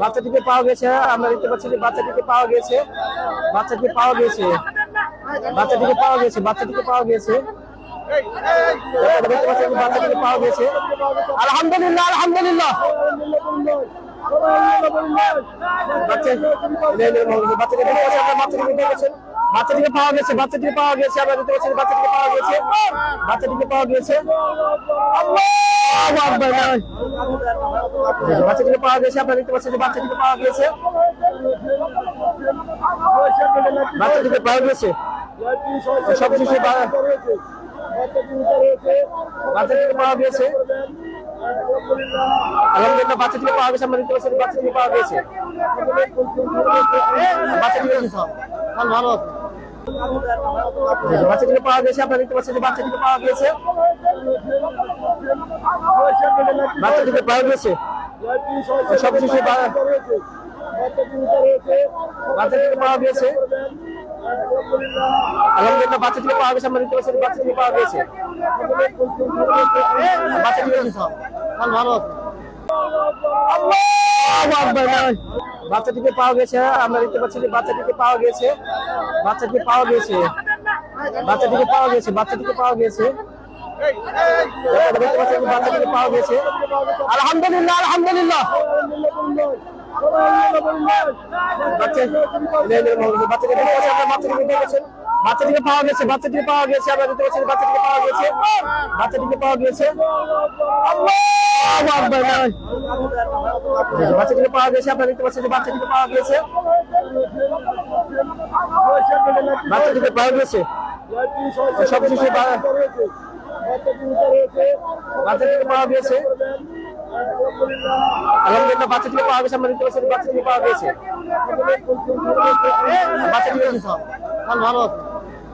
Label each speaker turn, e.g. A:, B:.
A: বাচ্চাটিকে পাওয়া গেছে আমরা দেখতে পাচ্ছি যে বাচ্চাটিকে পাওয়া গেছে বাচ্চাটিকে পাওয়া গেছে বাচ্চাটিকে পাওয়া গেছে বাচ্চাটিকে পাওয়া গেছে বাচ্চাটিকে পাওয়া গেছে আলহামদুলিল্লাহ আলহামদুলিল্লাহ বাচ্চাটিকে পাওয়া গেছে বাচ্চাটিকে পাওয়া গেছে আমরা দেখতে পাচ্ছি বাচ্চাটিকে পাওয়া গেছে বাচ্চাটিকে পাওয়া গেছে আল্লাহু আকবার বাচ্চাটিকে পাওয়া গেছে, আপনারা দেখতে পাচ্ছেন যে বাচ্চাটিকে পাওয়া গেছে। বাচ্চাটিকে পাওয়া গেছে। সব কিছু বাচ্চাটিকে পাওয়া গেছে। আলহামদুলিল্লাহ, বাচ্চাটিকে পাওয়া গেছে। আমরা দেখতে পাচ্ছি বাচ্চাটিকে পাওয়া গেছে। বাচ্চাটিকে ভালো আছে। বাচ্চাটিকে পাওয়া গেছে আপনারা দেখতে পাচ্ছেন যে বাচ্চাটিকে পাওয়া গেছে। বাচ্চাটিকে পাওয়া গেছে। সব কিছু বাচ্চাটিকে পাওয়া গেছে। আলহামদুলিল্লাহ বাচ্চাটিকে পাওয়া গেছে আমরা দেখতে পাচ্ছি বাচ্চাটিকে পাওয়া গেছে। বাচ্চাটিকে ভালো আছে। বাচ্চাটিকে পাওয়া গেছে, আমরা দেখতে পাচ্ছি যে বাচ্চাটিকে পাওয়া গেছে বাচ্চাটিকে পাওয়া গেছে বাচ্চাটিকে পাওয়া গেছে বাচ্চাটিকে পাওয়া গেছে। বাচ্চাটিকে পাওয়া গেছে। আলহামদুলিল্লাহ আলহামদুলিল্লাহ। বাচ্চা বাচ্চাকে বাচ্চাটিকে দেখেছেন বাচ্চাটিকে পাওয়া গেছে বাচ্চাটিকে পাওয়া গেছে আমরা দেখতে পাচ্ছি বাচ্চাটিকে পাওয়া গেছে বাচ্চাটিকে পাওয়া গেছে বাচ্চাটিকে পাওয়া গেছে আপনারা দেখতে পাচ্ছেন যে বাচ্চাটিকে পাওয়া গেছে বাচ্চাটিকে পাওয়া গেছে সব কিছু বাচ্চাটিকে পাওয়া গেছে আলহামদুলিল্লাহ বাচ্চাটিকে পাওয়া গেছে আমরা দেখতে পাচ্ছি বাচ্চাটিকে পাওয়া গেছে বাচ্চাটিকে ভালো আছে